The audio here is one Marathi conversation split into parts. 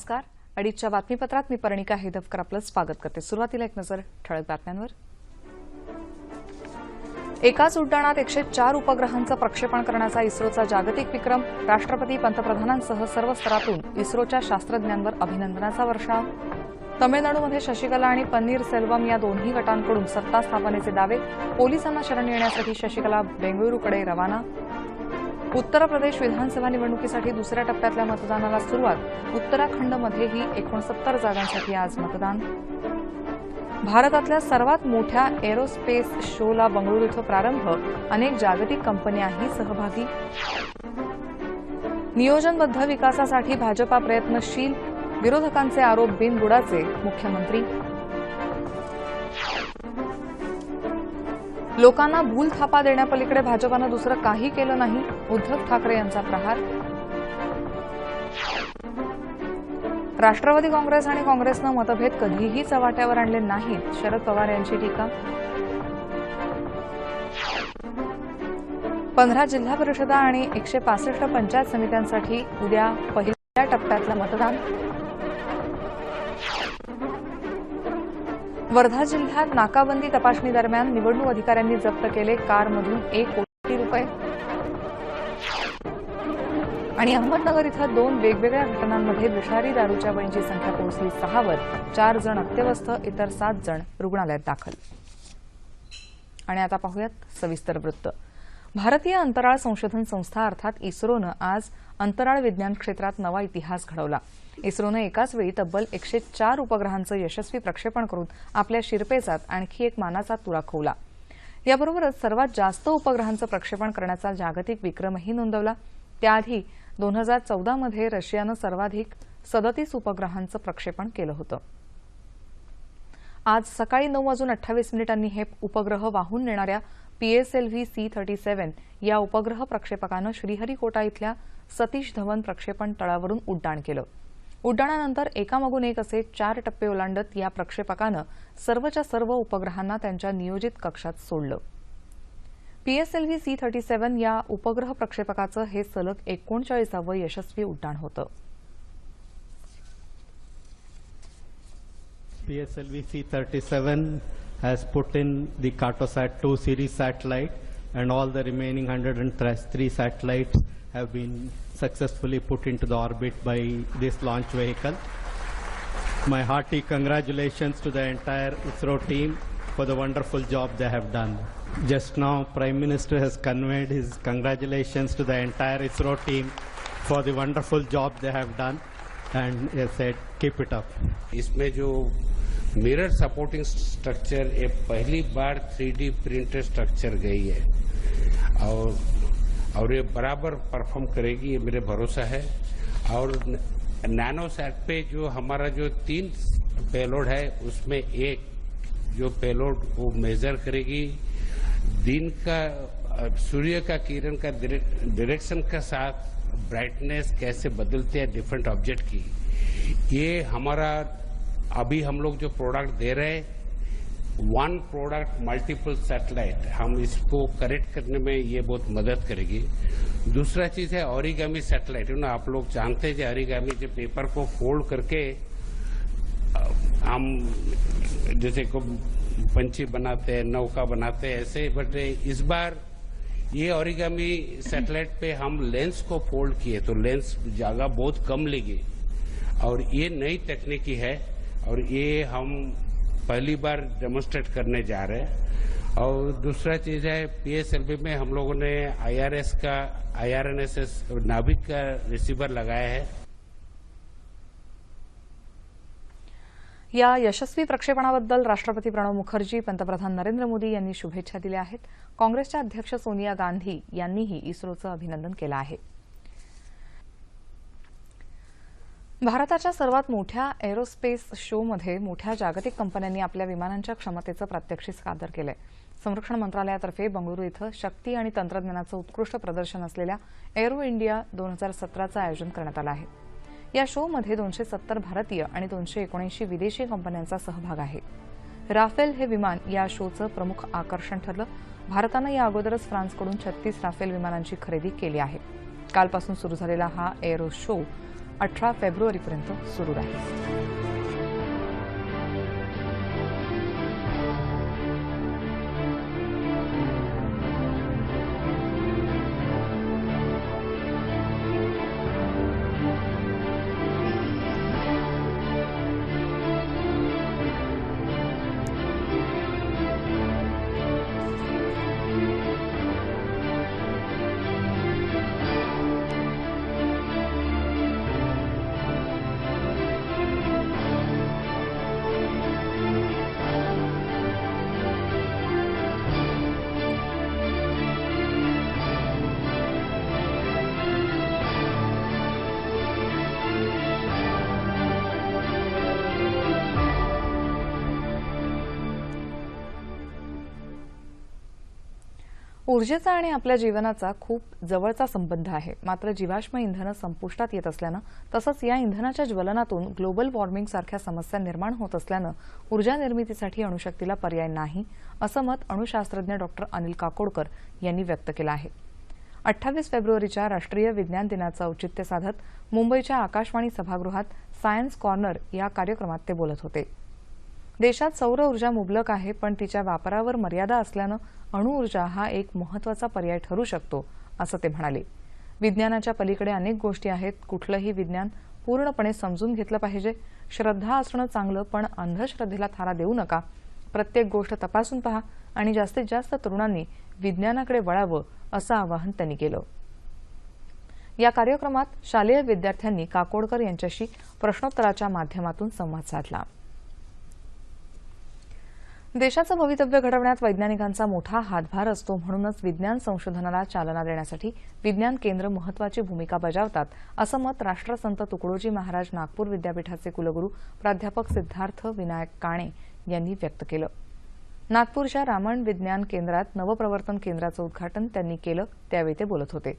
नमस्कार. अडीचच्या बातमीपत्रात मी पर्णिका हेदफकर आपलं स्वागत करते. सुरुवातीला एक नजर ठळक बातम्यांवर. एकाच उड्डाणात एकशे चार उपग्रहांचं प्रक्षेपण करण्याचा इस्रोचा जागतिक विक्रम राष्ट्रपती पंतप्रधानांसह सर्व स्तरातून इस्रोच्या शास्त्रज्ञांवर अभिनंदनाचा वर्षाव. तमिळनाडूमध्ये शशिकला आणि पन्नीर सेल्वम या दोन्ही गटांकडून सत्ता स्थापनेचे दावे. पोलिसांना शरण येण्यासाठी शशिकला बेंगळुरूकडे रवाना. उत्तर प्रदेश विधानसभा निवडणुकीसाठी दुसऱ्या टप्प्यातल्या मतदानाला सुरुवात. उत्तराखंडमध्येही एकोणसत्तर जागांसाठी आज मतदान. भारतातल्या सर्वात मोठ्या एरोस्पेस शोला बंगळुरू इथं प्रारंभ. अनेक जागतिक कंपन्याही सहभागी. नियोजनबद्ध विकासासाठी भाजपा प्रयत्नशील. विरोधकांचे आरोप बिनबुडाचे मुख्यमंत्री. लोकांना भूल थापा देण्यापलीकडे भाजपानं दुसरं काही केलं नाही. उद्धव ठाकरे यांचा प्रहार. राष्ट्रवादी काँग्रेस आणि काँग्रेसनं मतभेद कधीही चव्हाट्यावर आणले नाहीत शरद पवार यांची टीका. पंधरा जिल्हा परिषदा आणि एकशे पासष्ट पंचायत समित्यांसाठी उद्या पहिल्या टप्प्यातलं मतदान. वर्धा जिल्ह्यात नाकाबंदी तपासणी दरम्यान निवडणूक अधिकाऱ्यांनी जप्त केले कारमधून एक कोटी रुपये. आणि अहमदनगर इथं दोन वेगवेगळ्या घटनांमध्ये विषारी दारूच्या बळींची संख्या पोहोचली सहावर. चार जण अत्यवस्थ इतर सात जण रुग्णालयात दाखल. आणि आता पाहूयात सविस्तर वृत्त. भारतीय अंतराळ संशोधन संस्था अर्थात इस्रोनं आज अंतराळ विज्ञान क्षेत्रात नवा इतिहास घडवला. इस्रोनं एकाच वेळी तब्बल एकशे चार उपग्रहांचं यशस्वी प्रक्षेपण करून आपल्या शिरपेचात आणखी एक मानाचा तुरा खोवला. याबरोबरच सर्वात जास्त उपग्रहांचं प्रक्षेपण करण्याचा जागतिक विक्रमही नोंदवला. त्याआधी दोन हजार चौदामध्ये रशियानं सर्वाधिक सदतीस उपग्रहांचं प्रक्षेपण केलं होतं. आज सकाळी नऊ वाजून अठ्ठावीस मिनिटांनी हे उपग्रह वाहून नेणाऱ्या पीएसएलव्ही सी थर्टी सेव्हन या उपग्रह प्रक्षेपकानं श्रीहरिकोटा इथल्या सतीश धवन प्रक्षेपण तळावरून उड्डाण केलं. उड्डाणानंतर एकामागून एक असे चार टप्पे ओलांडत या प्रक्षेपकानं सर्वच्या सर्व उपग्रहांना त्यांच्या नियोजित कक्षात सोडलं. पीएसएलव्ही सी थर्टी सेव्हन या उपग्रह प्रक्षेपकाचं हे सलग एकोणचाळीसावं यशस्वी उड्डाण होतं. PSLV C-37 has put in the Cartosat 2 series satellite and all the remaining 103 satellites have been successfully put into the orbit by this launch vehicle. My hearty congratulations to the entire ISRO team for the wonderful job they have done. Just now, Prime Minister has conveyed his congratulations to the entire ISRO team for the wonderful job they have done and he has said, keep it up. इसमें जो मिरर सपोर्टिंग स्ट्रक्चर ये पहली बार थ्री प्रिंटेड स्ट्रक्चर गई है और और ये बराबर परफॉर्म करेगी, ये मेरे भरोसा है। और नैनो सेट पे जो हमारा जो तीन पेलोड है, उसमें एक जो पेलोड वो मेजर करेगी। दिन का, सूर्य का किरण का डायरेक्शन के साथ ब्राइटनेस कैसे बदलते हैं डिफरेंट ऑब्जेक्ट की। ये हमारा, अभी हम लोग जो प्रोडक्ट दे रहे हैं वन प्रोडक्ट मल्टीपल सैटेलाइट हम इसको करेक्ट करने में ये बहुत मदद करेगी। दूसरा चीज़ है ऑरिगामी सैटेलाइट ना? आप लोग जानते हैं जो ऑरिगामी जो पेपर को फोल्ड करके, हम जैसे को पंछी बनाते हैं, नौका बनाते हैं, ऐसे बट इस बार ये ऑरिगामी सैटेलाइट पे हम लेंस को फोल्ड किए तो लेंस जगह बहुत कम लेगी। और ये नई तकनीकी है, और ये हम पहली बार डेमोन्स्ट्रेट करने जा रहे हैं। और दूसरा चीज है पीएसएलबी में हम लोगों ने आईआरएस का आईआरएनएसएस नाभिक का रिसीवर लगाया है। या यशस्वी प्रक्षेपणाबद्दल राष्ट्रपती प्रणव मुखर्जी पंतप्रधान नरेंद्र मोदी यांनी शुभेच्छा दिल्या आहेत. काँग्रेसच्या अध्यक्ष सोनिया गांधी यांनीही इस्रोचं अभिनंदन केलं आहे. भारताच्या सर्वात मोठ्या एरोस्पेस शोमध्ये मोठ्या जागतिक कंपन्यांनी आपल्या विमानांच्या क्षमतेचं प्रात्यक्षिक सादर केलंय. संरक्षण मंत्रालयातर्फे बंगळुरू इथं शक्ती आणि तंत्रज्ञानाचं उत्कृष्ट प्रदर्शन असलेल्या एरो इंडिया दोन हजार सतराचं आयोजन करण्यात आलं आहे. या शोमध्ये दोनशे सत्तर भारतीय आणि दोनशे एकोणऐंशी विदेशी कंपन्यांचा सहभाग आहे. राफेल हे विमान या शोचं प्रमुख आकर्षण ठरलं. भारतानं या अगोदरच फ्रान्सकडून छत्तीस राफेल विमानांची खरेदी केली आहे. कालपासून सुरू झालेला हा एअरो शो अठरा फेब्रुवारीपर्यंत सुरू राहील. ऊर्जेचा आणि आपल्या जीवनाचा खूप जवळचा संबंध आहे. मात्र जीवाश्म इंधनं संपुष्टात येत असल्यानं तसंच या इंधनाच्या ज्वलनातून ग्लोबल वॉर्मिंग सारख्या समस्या निर्माण होत असल्यानं ऊर्जा निर्मितीसाठी अणुशक्तीला पर्याय नाही असं मत अणुशास्त्रज्ञ डॉक्टर अनिल काकोडकर यांनी व्यक्त केलं आहे. अठ्ठावीस फेब्रुवारीच्या राष्ट्रीय विज्ञान दिनाचं औचित्य साधत मुंबईच्या आकाशवाणी सभागृहात सायन्स कॉर्नर या कार्यक्रमात ते बोलत होते. देशात सौर ऊर्जा मुबलक आहे पण तिच्या वापरावर मर्यादा असल्यानं अणुऊर्जा हा एक महत्त्वाचा पर्याय ठरू शकतो असं ते म्हणाले. विज्ञानाच्या पलीकडे अनेक गोष्टी आहेत कुठलंही विज्ञान पूर्णपणे समजून घेतलं पाहिजे. श्रद्धा असणं चांगलं पण अंधश्रद्धेला थारा देऊ नका. प्रत्येक गोष्ट तपासून पहा आणि जास्तीत जास्त तरुणांनी विज्ञानाकडे वळावं असं आवाहन त्यांनी केलं. या कार्यक्रमात शालेय विद्यार्थ्यांनी काकोडकर यांच्याशी प्रश्नोत्तराच्या माध्यमातून संवाद साधला. देशाचं भवितव्य घडवण्यात वैज्ञानिकांचा मोठा हातभार असतो म्हणूनच विज्ञान संशोधनाला चालना देण्यासाठी विज्ञान केंद्र महत्वाची भूमिका बजावतात असं मत राष्ट्रसंत तुकडोजी महाराज नागपूर विद्यापीठाचे कुलगुरू प्राध्यापक सिद्धार्थ विनायक काणे यांनी व्यक्त केलं. नागपूरच्या रामण विज्ञान केंद्रात नवप्रवर्तन केंद्राचं उद्घाटन त्यांनी केलं त्यावेळी ते बोलत होते.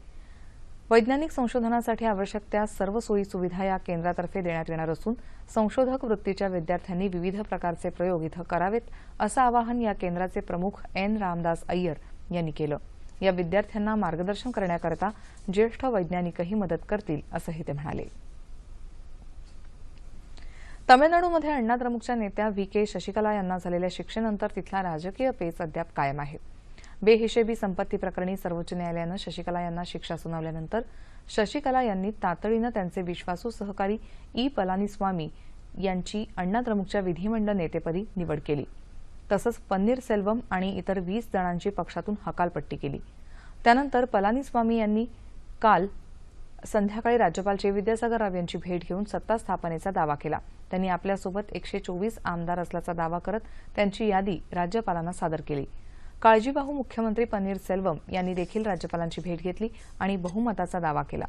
वैज्ञानिक संशोधनासाठी आवश्यक त्या सर्व सोयी सुविधा या केंद्रातर्फे देण्यात येणार असून संशोधक वृत्तीच्या विद्यार्थ्यांनी विविध प्रकारचे प्रयोग इथं करावेत असं आवाहन या केंद्राचे प्रमुख एन रामदास अय्यर यांनी केलं. या विद्यार्थ्यांना मार्गदर्शन करण्याकरता ज्येष्ठ वैज्ञानिकही मदत करतील असंही ते म्हणाले. तमिळनाडूमध्ये अण्णाद्रमुकच्या नेत्या व्ही के शशिकला यांना झालेल्या शिक्षेनंतर तिथला राजकीय पेच अद्याप कायम आहे. बेहिशेबी संपत्ती प्रकरणी सर्वोच्च न्यायालयानं शशिकला यांना शिक्षा सुनावल्यानंतर शशिकला यांनी तातडीनं त्यांचे विश्वासू सहकारी ई. पलानीस्वामी यांची अण्णाद्रमुकच्या विधिमंडळ नेतेपदी निवड केली. तसंच पन्नीरसेल्वम आणि इतर वीस जणांची पक्षातून हकालपट्टी केली. त्यानंतर पलानीस्वामी यांनी काल संध्याकाळी राज्यपाल चे विद्यासागर राव यांची भेट घेऊन सत्ता स्थापनेचा दावा केला. त्यांनी आपल्यासोबत एकशे चोवीस आमदार असल्याचा दावा करत त्यांची यादी राज्यपालांना सादर केली. काळजीवाहू मुख्यमंत्री पन्नीर सेल्वम यांनी देखील राज्यपालांची भेट घेतली आणि बहुमताचा दावा केला.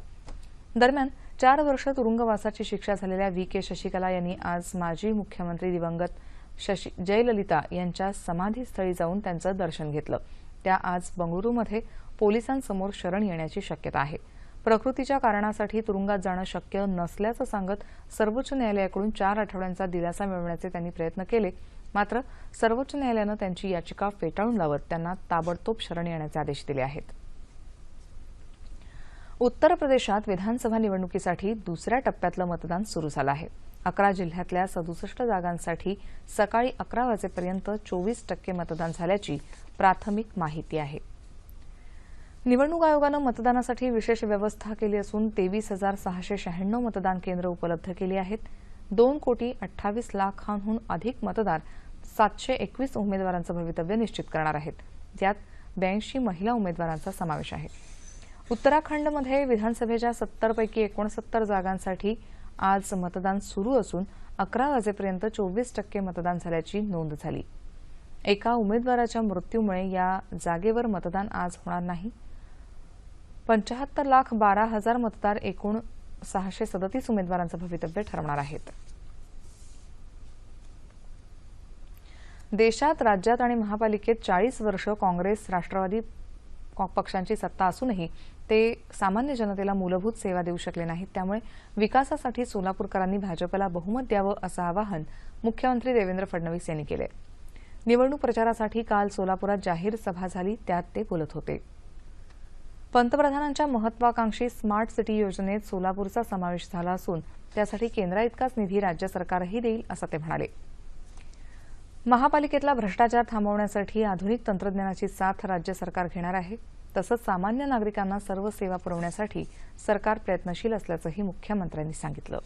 दरम्यान चार वर्ष तुरुंगवासाची शिक्षा झालेल्या व्ही. के. शशिकला यांनी आज माजी मुख्यमंत्री दिवंगत शशी जयललिता यांच्या समाधीस्थळी जाऊन त्यांचं दर्शन घेतलं. त्या आज बंगळुरूमध्ये पोलिसांसमोर शरण येण्याची शक्यता आहे. प्रकृतीच्या कारणासाठी तुरुंगात जाणं शक्य नसल्याचं सांगत सर्वोच्च न्यायालयाकडून चार आठवड्यांचा दिलासा मिळवण्याचे त्यांनी प्रयत्न केले. मात्र सर्वोच्च न्यायालयानं त्यांची याचिका फेटाळून लावत त्यांना ताबडतोब शरण येण्याचे आदेश दिले आहेत. उत्तर प्रदेशात विधानसभा निवडणुकीसाठी दुसऱ्या टप्प्यातलं मतदान सुरू झालं आहे. अकरा जिल्ह्यातल्या सदुसष्ट जागांसाठी सकाळी अकरा वाजेपर्यंत चोवीस टक्के मतदान झाल्याची प्राथमिक माहिती आहे. निवडणूक आयोगानं मतदानासाठी विशेष व्यवस्था केली असून तेवीस हजार सहाशे शहाण्णव मतदान केंद्र उपलब्ध केली आहेत. दोन कोटी अठ्ठावीस लाखांहून अधिक मतदार सातशे एकवीस उमेदवारांचं भवितव्य निश्चित करणार आहेत. यात ब्याऐंशी महिला उमेदवारांचा समावेश आहे. उत्तराखंडमध्ये विधानसभेच्या सत्तरपैकी एकोणसत्तर जागांसाठी आज मतदान सुरू असून अकरा वाजेपर्यंत चोवीस टक्के मतदान झाल्याची नोंद झाली. एका उमेदवाराच्या मृत्यूमुळे या जागेवर मतदान आज होणार नाही. पंचाहत्तर लाख बारा हजार मतदार एकूण सहाशे सदतीस उमेदवारांचं भवितव्य ठरवणार आहेत. देशात राज्यात आणि महापालिकेत चाळीस वर्ष काँग्रेस राष्ट्रवादी पक्षांची सत्ता असूनही ते सामान्य जनतेला मूलभूत सेवा देऊ शकले नाहीत. त्यामुळे विकासासाठी सोलापूरकरांनी भाजपला बहुमत द्यावं असं आवाहन मुख्यमंत्री देवेंद्र फडणवीस यांनी केलं निवडणूक प्रचारासाठी काल सोलापुरात जाहीर सभा झाली त्यात ते बोलत होते. पंतप्रधानांच्या महत्वाकांक्षी स्मार्ट सिटी योजनेत सोलापूरचा समावेश झाला असून त्यासाठी केंद्राइतकाच निधी राज्य सरकारही देईल असं ते म्हणाले. महापालिकेतला भ्रष्टाचार थांबवण्यासाठी आधुनिक तंत्रज्ञानाची साथ राज्य सरकार घेणार आहे. तसंच सामान्य नागरिकांना सर्व सेवा पुरवण्यासाठी सरकार प्रयत्नशील असल्याचंही मुख्यमंत्र्यांनी सांगितलं.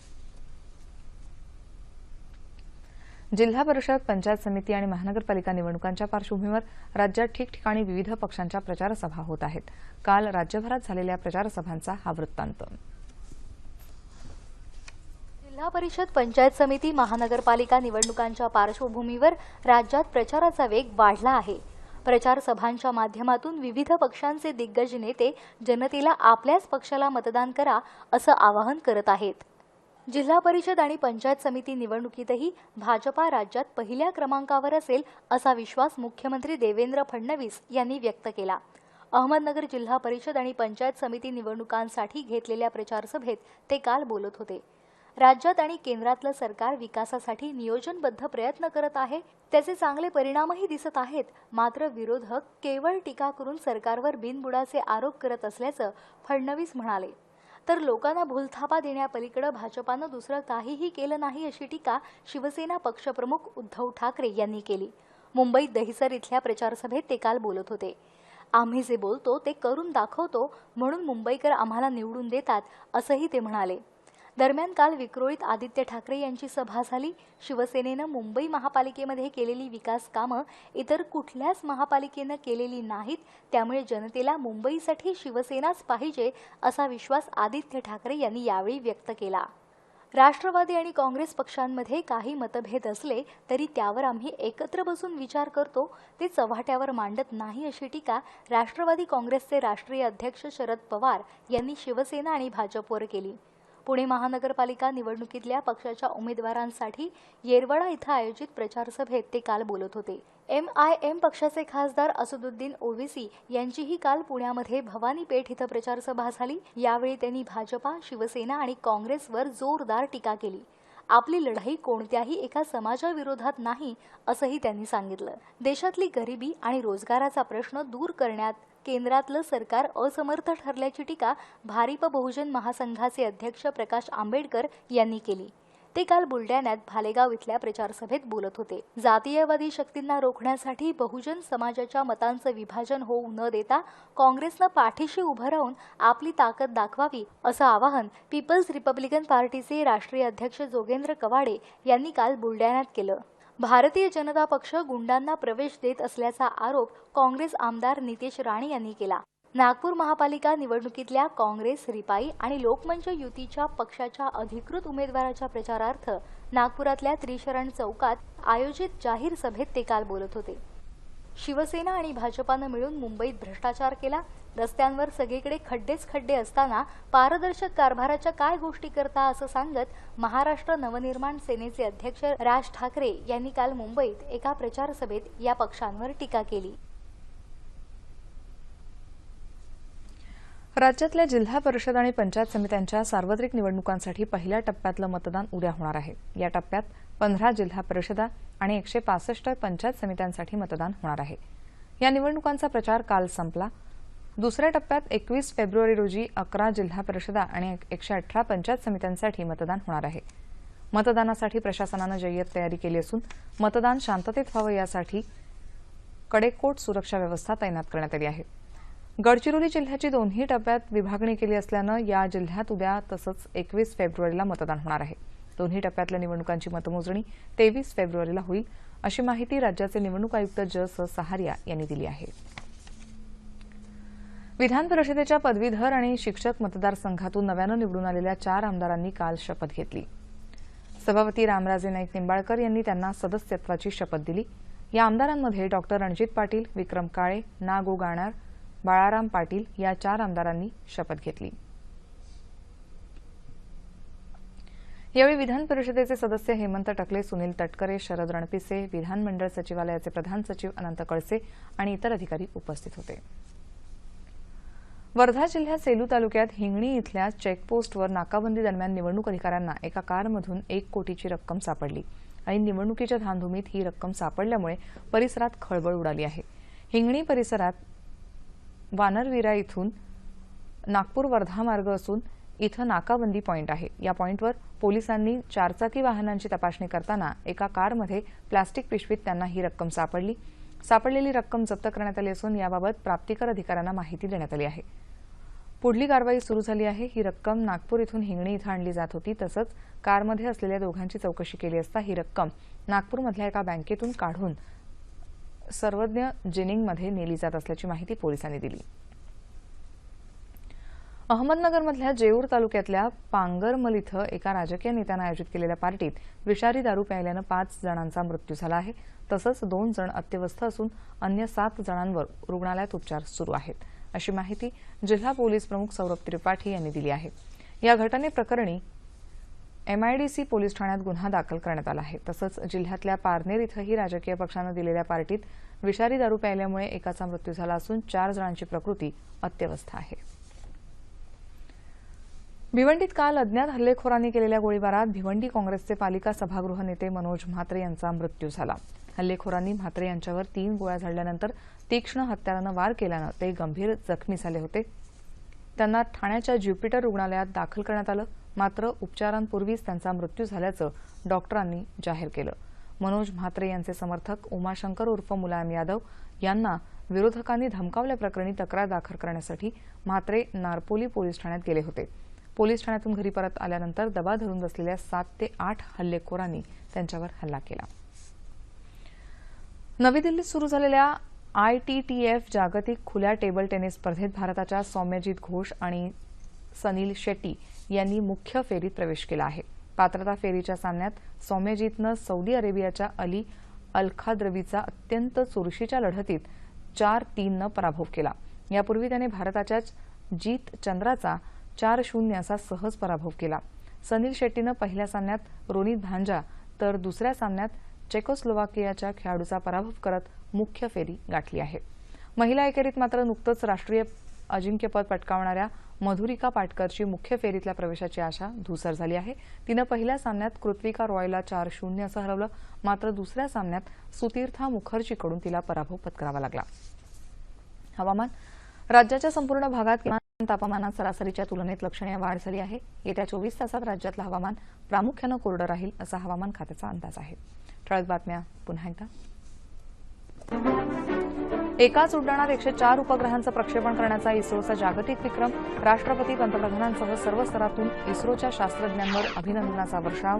जिल्हा परिषद पंचायत समिती आणि महानगरपालिका निवडणुकांच्या पार्श्वभूमीवर राज्यात ठिकठिकाणी विविध पक्षांच्या प्रचारसभा होत आहेत. काल राज्यभरात झालेल्या प्रचारसभांचा हा वृत्तांत. जिल्हा परिषद पंचायत समिती महानगरपालिका निवडणुकांच्या पार्श्वभूमीवर राज्यात प्रचाराचा वेग वाढला आहे. प्रचार सभांच्या माध्यमातून विविध पक्षांचे दिग्गज नेते जनतेला आपल्याच पक्षाला मतदान करा असं आवाहन करत आहेत. जिल्हा परिषद आणि पंचायत समिती निवडणुकीतही भाजपा राज्यात पहिल्या क्रमांकावर असेल असा विश्वास मुख्यमंत्री देवेंद्र फडणवीस यांनी व्यक्त केला. अहमदनगर जिल्हा परिषद आणि पंचायत समिती निवडणुकांसाठी घेतलेल्या प्रचारसभेत ते काल बोलत होते. राज्यात आणि केंद्रातलं सरकार विकासासाठी नियोजनबद्ध प्रयत्न करत आहे. त्याचे चांगले परिणामही दिसत आहेत. मात्र विरोधक केवळ टीका करून सरकारवर बिनबुडाचे आरोप करत असल्याचं फडणवीस म्हणाले. तर लोकांना भूलथापा देण्यापलीकडे भाजपानं दुसरं काहीही केलं नाही अशी टीका शिवसेना पक्षप्रमुख उद्धव ठाकरे यांनी केली. मुंबईत दहिसर इथल्या प्रचारसभेत ते काल बोलत होते. आम्ही जे बोलतो ते करून दाखवतो म्हणून मुंबईकर आम्हाला निवडून देतात असंही ते म्हणाले. दरम्यान काल विक्रोळीत आदित्य ठाकरे यांची सभा झाली. शिवसेनेनं मुंबई महापालिकेमध्ये केलेली विकास कामं इतर कुठल्याच महापालिकेनं केलेली नाहीत. त्यामुळे जनतेला मुंबईसाठी शिवसेनाच पाहिजे असा विश्वास आदित्य ठाकरे यांनी यावेळी व्यक्त केला. राष्ट्रवादी आणि काँग्रेस पक्षांमध्ये काही मतभेद असले तरी त्यावर आम्ही एकत्र बसून विचार करतो. ते चव्हाट्यावर मांडत नाही अशी टीका राष्ट्रवादी काँग्रेसचे राष्ट्रीय अध्यक्ष शरद पवार यांनी शिवसेना आणि भाजपवर केली. पुणे महानगरपालिका निवडणुकीतल्या पक्षाच्या उमेदवारांसाठी येरवडा इथं आयोजित प्रचारसभेत ते काल बोलत होते. एम आय एम पक्षाचे खासदार असदुद्दीन ओवेसी यांचीही काल पुण्यामध्ये भवानी पेठ इथं प्रचारसभा झाली. यावेळी त्यांनी भाजपा शिवसेना आणि काँग्रेसवर जोरदार टीका केली. आपली लढाई कोणत्याही एका समाजाविरोधात नाही असंही त्यांनी सांगितलं. देशातली गरिबी आणि रोजगाराचा प्रश्न दूर करण्यात केंद्रातलं सरकार असमर्थ ठरल्याची टीका भारिप बहुजन महासंघाचे अध्यक्ष प्रकाश आंबेडकर यांनी केली. ते काल बुलढाण्यात भालेगाव इथल्या प्रचारसभेत बोलत होते. जातीयवादी शक्तींना रोखण्यासाठी बहुजन समाजाच्या मतांचं विभाजन होऊ न देता काँग्रेसनं पाठीशी उभं राहून आपली ताकद दाखवावी असं आवाहन पीपल्स रिपब्लिकन पार्टीचे राष्ट्रीय अध्यक्ष जोगेंद्र कवाडे यांनी काल बुलढाण्यात केलं. भारतीय जनता पक्ष गुंडांना प्रवेश देत असल्याचा आरोप काँग्रेस आमदार नितेश राणे यांनी केला. नागपूर महापालिका निवडणुकीतल्या काँग्रेस रिपाई आणि लोकमंच युतीच्या पक्षाच्या अधिकृत उमेदवाराच्या प्रचारार्थ नागपुरातल्या त्रिशरण चौकात आयोजित जाहीर सभेत ते काल बोलत होते. शिवसेना आणि भाजपानं मिळून मुंबईत भ्रष्टाचार केला. रस्त्यांवर सगळीकडे खड्डेच खड्डे असताना पारदर्शक कारभाराच्या काय गोष्टी करता असं सांगत महाराष्ट्र नवनिर्माण सेनेचे अध्यक्ष राज ठाकरे यांनी काल मुंबईत एका प्रचार सभेत या पक्षांवर टीका केली. राज्यातल्या जिल्हा परिषद आणि पंचायत समित्यांच्या सार्वत्रिक निवडणुकांसाठी पहिल्या टप्प्यातलं मतदान उद्या होणार आहे. या टप्प्यात पंधरा जिल्हा परिषदा आणि एकशे पासष्ट पंचायत समित्यांसाठी मतदान होणार आहे. या निवडणुकांचा प्रचार काल संपला. दुसऱ्या टप्प्यात एकवीस फेब्रुवारी रोजी अकरा जिल्हा परिषदा आणि एकशे अठरा पंचायत समित्यांसाठी मतदान होणार आहे. मतदानासाठी प्रशासनानं जय्यत तयारी केली असून मतदान शांततेत व्हावं यासाठी कडेकोट सुरक्षा व्यवस्था तैनात करण्यात आली आहे. गडचिरोली जिल्ह्याची दोन्ही टप्प्यात विभागणी केली असल्यानं या जिल्ह्यात उद्या तसंच एकवीस फेब्रुवारीला मतदान होणार आहे. दोन्ही टप्प्यातल्या निवडणुकांची मतमोजणी तेवीस फेब्रुवारीला होईल अशी माहिती राज्याचे निवडणूक आयुक्त ज स सहारिया यांनी दिली आहे. विधान परिषदेच्या पदवीधर आणि शिक्षक मतदारसंघातून नव्यानं निवडून आलेल्या चार आमदारांनी काल शपथ घेतली. सभापती रामराजे नाईक निंबाळकर यांनी त्यांना सदस्यत्वाची शपथ दिली. या आमदारांमध्ये डॉक्टर रणजित पाटील विक्रम काळे ना गो गाणार बाळाराम पाटील या चार आमदारांनी शपथ घेतली. यावेळी विधान परिषदेचे सदस्य हेमंत टकले सुनील तटकरे शरद रणपिसे विधानमंडळ सचिवालयाचे प्रधान सचिव अनंत कळसे आणि इतर अधिकारी उपस्थित होते. वर्धा जिल्ह्यात सेलू तालुक्यात हिंगणी इथल्या चेकपोस्टवर नाकाबंदी दरम्यान निवडणूक अधिकाऱ्यांना एका कारमधून एक कोटीची रक्कम सापडली. आणि निवडणुकीच्या धामधुमीत ही रक्कम सापडल्यामुळे परिसरात खळबळ उडाली आहे. हिंगणी परिसरात वानरविरा इथून नागपूर वर्धा मार्ग असून इथं नाकाबंदी पॉईंट आहे. या पॉईंटवर पोलिसांनी चारचाकी वाहनांची तपासणी करताना एका कारमध्ये प्लास्टिक पिशवीत त्यांना ही रक्कम सापडली. सापडलेली रक्कम जप्त करण्यात आली असून याबाबत प्राप्तिकर अधिकाऱ्यांना माहिती देण्यात आली आहे. पुढली कारवाई सुरू झाली आहे. ही रक्कम नागपूर इथून हिंगणी इथं आणली जात होती. तसंच कारमध्ये असलेल्या दोघांची चौकशी केली असता ही रक्कम नागपूरमधल्या एका बँकेतून काढून सर्वज्ञ जेनिंगमध्ये नेली जात असल्याची माहिती पोलिसांनी दिली. अहमदनगरमधल्या जेऊर तालुक्यातल्या पांगरमल इथं एका राजकीय नेत्यानं आयोजित केलेल्या पार्टीत विषारी दारू प्यायल्यानं पाच जणांचा मृत्यू झाला आहे. तसंच दोन जण अत्यवस्थ असून अन्य सात जणांवर रुग्णालयात उपचार सुरू आहेत. अशी माहिती जिल्हा पोलीस प्रमुख सौरभ त्रिपाठी यांनी दिली आहे. या घटनेप्रकरणी एमआयडीसी पोलीस ठाण्यात गुन्हा दाखल करण्यात आला आहे. तसंच जिल्ह्यातल्या पारनेर इथंही राजकीय पक्षानं दिलेल्या पार्टीत विषारी दारू प्यायल्यामुळे एकाचा मृत्यू झाला असून चार जणांची प्रकृती अत्यवस्थ आहे. भिवंडीत काल अज्ञात हल्लेखोरांनी केलेल्या गोळीबारात भिवंडी काँग्रेसचे पालिका सभागृह नेते मनोज म्हात्रे यांचा मृत्यू झाला. हल्लेखोरांनी म्हात्रे यांच्यावर तीन गोळ्या झाडल्यानंतर तीक्ष्ण हत्यारानं वार केल्यानं ते गंभीर जखमी झाले होते. त्यांना ठाण्याच्या ज्युपिटर रुग्णालयात दाखल करण्यात आलं. मात्र उपचारांपूर्वीच त्यांचा मृत्यू झाल्याचं डॉक्टरांनी जाहीर केलं. मनोज म्हात्रे यांचे समर्थक उमाशंकर उर्फ मुलायम यादव यांना विरोधकांनी धमकावल्याप्रकरणी तक्रार दाखल करण्यासाठी म्हात्रे नारपोली पोलीस ठाण्यात गेले होते. पोलीस ठाण्यातून घरी परत आल्यानंतर दबा धरून बसलेल्या सात ते आठ हल्लेखोरांनी त्यांच्यावर हल्ला केला. नवी दिल्लीत सुरू झालेल्या आयटीटीएफ जागतिक खुल्या टेबल टेनिस स्पर्धेत भारताच्या सौम्यजित घोष आणि सनील शेट्टी यांनी मुख्य फेरीत प्रवेश केला आहे. पात्रता फेरीच्या सामन्यात सौम्यजितनं सौदी अरेबियाच्या अली अलखाद्रवीचा अत्यंत चुरशीच्या लढतीत चार तीननं पराभव केला. यापूर्वी त्याने भारताच्याच जीत चंद्राचा चार शून्य असा सहज पराभव केला. सनील शेट्टीनं पहिल्या सामन्यात रोनित भांजा तर दुसऱ्या सामन्यात चेकोस्लोवाकियाच्या खेळाडूचा पराभव करत मुख्य फेरी गाठली आहे. महिला एकेरीत मात्र नुकतंच राष्ट्रीय अजिंक्यपद पटकावणाऱ्या मधुरिका पाटकरची मुख्य फेरीतल्या प्रवेशाची आशा धुसर झाली आहे. तिनं पहिल्या सामन्यात कृत्विका रॉयला चार शून्य असं हरवलं मात्र दुसऱ्या सामन्यात सुतीर्था मुखर्जीकडून तिला पराभव पत्करावा लागला. हवामान राज्याच्या संपूर्ण भागात किमान तापमानात सरासरीच्या तुलनेत लक्षणीय वाढ झाली आहे. येत्या चोवीस तासात राज्यातलं हवामान प्रामुख्यानं कोरडं राहील असा हवामान खात्याचा अंदाज आहे. ठळक बातम्या पुन्हा एकदा. एकाच उड्डाणात एकशे चार उपग्रहांचं प्रक्षेपण करण्याचा इस्रोचा जागतिक विक्रम. राष्ट्रपती पंतप्रधानांसह सर्व स्तरातून इस्रोच्या शास्त्रज्ञांवर अभिनंदनाचा वर्षाव.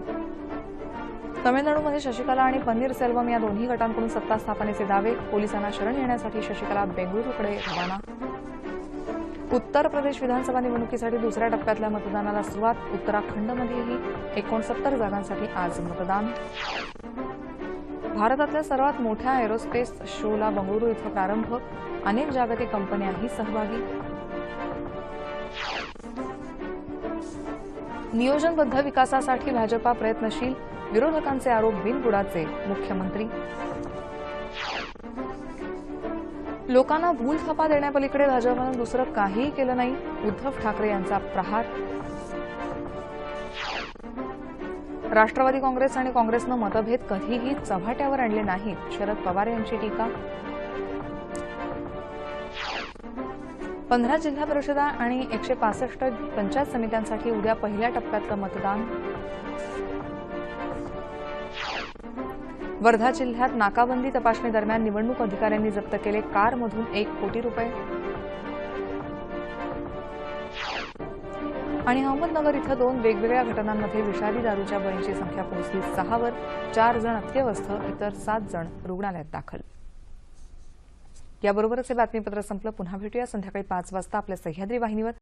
तमिळनाडूमध्ये शशिकला आणि पनीर सेल्वम या दोन्ही गटांकडून सत्ता स्थापनेचे दावे. पोलिसांना शरण येण्यासाठी शशिकला बेंगळुरूकडे रवाना. उत्तर प्रदेश विधानसभा निवडणुकीसाठी दुसऱ्या टप्प्यातल्या मतदानाला सुरुवात. उत्तराखंडमध्येही एकोणसत्तर जागांसाठी आज मतदान. भारतातल्या सर्वात मोठ्या एरोस्पेस शोला बंगळुरू इथं प्रारंभ. अनेक जागतिक कंपन्याही सहभागी. नियोजनबद्ध विकासासाठी भाजपा प्रयत्नशील. विरोधकांचे आरोप बिनबुडाचे मुख्यमंत्री. लोकांना भूल थापा देण्यापलीकडे भाजपानं दुसरं काहीही केलं नाही उद्धव ठाकरे यांचा प्रहार. राष्ट्रवादी काँग्रेस आणि काँग्रेसनं मतभेद कधीही चव्हाट्यावर आणले नाहीत शरद पवार यांची टीका. पंधरा जिल्हा परिषदा आणि एकशे पासष्ट पंचायत समित्यांसाठी उद्या पहिल्या टप्प्यातलं मतदान. वर्धा जिल्ह्यात नाकाबंदी तपासणी दरम्यान निवडणूक अधिकाऱ्यांनी जप्त केले कारमधून एक कोटी रुपये. आणि अहमदनगर इथं दोन वेगवेगळ्या घटनांमध्ये विषारी दारूच्या बळींची संख्या पोहोचली सहावर. चार जण अत्यवस्थ इतर सात जण रुग्णालयात दाखल. याबरोबरच हे बातमीपत्र संपलं. पुन्हा भेटूया संध्याकाळी पाच वाजता आपल्या सह्याद्री वाहिनीवर.